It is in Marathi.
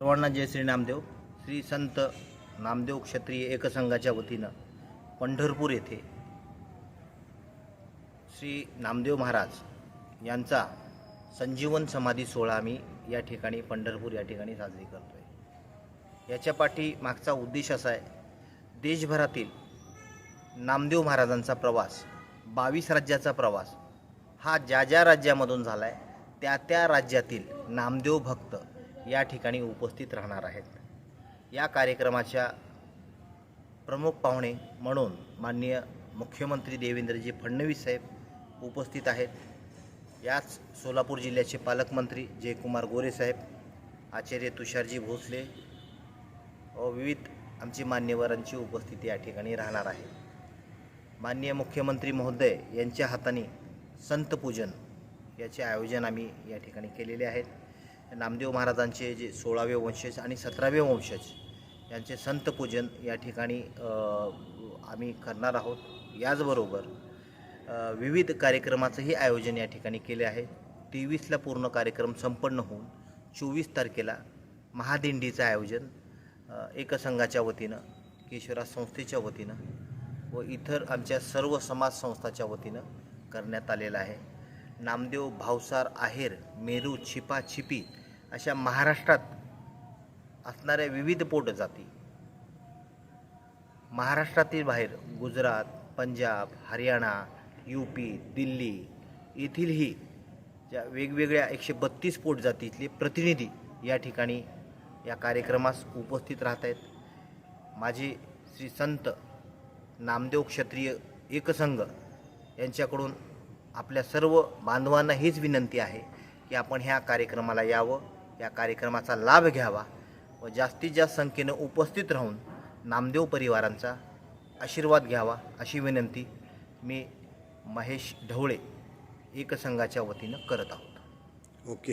सर्वांना जय श्री नामदेव. श्री संत नामदेव क्षत्रिय एकसंघाच्या वतीनं पंढरपूर येथे श्री नामदेव महाराज यांचा संजीवन समाधी सोहळा आम्ही या ठिकाणी पंढरपूर या ठिकाणी साजरी करतो आहे याच्या पाठी मागचा उद्देश असा आहे देशभरातील नामदेव महाराजांचा प्रवास बावीस राज्याचा प्रवास हा ज्या ज्या राज्यामधून झाला आहे त्या त्या राज्यातील नामदेव भक्त या ठिकाणी उपस्थित राहणार आहेत. या कार्यक्रमाच्या प्रमुख पाहुणे म्हणून माननीय मुख्यमंत्री देवेंद्रजी फडणवीस साहेब उपस्थित आहेत. याच सोलापूर जिल्ह्याचे पालकमंत्री जयकुमार गोरे साहेब आचार्य तुषारजी भोसले व विविध आमची मान्यवरांची उपस्थिती या ठिकाणी राहणार आहे. माननीय मुख्यमंत्री महोदय यांच्या हाताने संतपूजन याचे आयोजन आम्ही या ठिकाणी केलेले आहेत. नामदेव महाराजांचे जे सोळावे वंशज आणि सतरावे वंशज यांचे संतपूजन या ठिकाणी आम्ही करणार आहोत. याचबरोबर विविध कार्यक्रमाचंही आयोजन या ठिकाणी केले आहे. तेवीसला पूर्ण कार्यक्रम संपन्न होऊन चोवीस तारखेला महादिंडीचं आयोजन एकसंघाच्या वतीनं केशवराज संस्थेच्या वतीनं व इतर आमच्या सर्व समाज संस्थाच्या वतीनं करण्यात आलेलं आहे. नामदेव भावसार आहेर मेरू छिपा छिपी अशा महाराष्ट्रात असणाऱ्या विविध पोट जाती. महाराष्ट्रातील बाहेर गुजरात पंजाब हरियाणा यू पी दिल्ली येथीलही ज्या वेगवेगळ्या एकशे बत्तीस पोट जातीतले प्रतिनिधी या ठिकाणी या कार्यक्रमास उपस्थित राहत आहेत. माझे श्री संत नामदेव क्षत्रिय एकसंघ यांच्याकडून आपल्या सर्व बांधवांना हीच विनंती आहे की आपण ह्या कार्यक्रमाला यावं. या कार्यक्रमाचा लाभ घ्यावा व जास्तीत जास्त संख्येनं उपस्थित राहून नामदेव परिवारांचा आशीर्वाद घ्यावा अशी विनंती मी महेश ढवळे एकसंघाच्या वतीनं करत आहोत. ओके.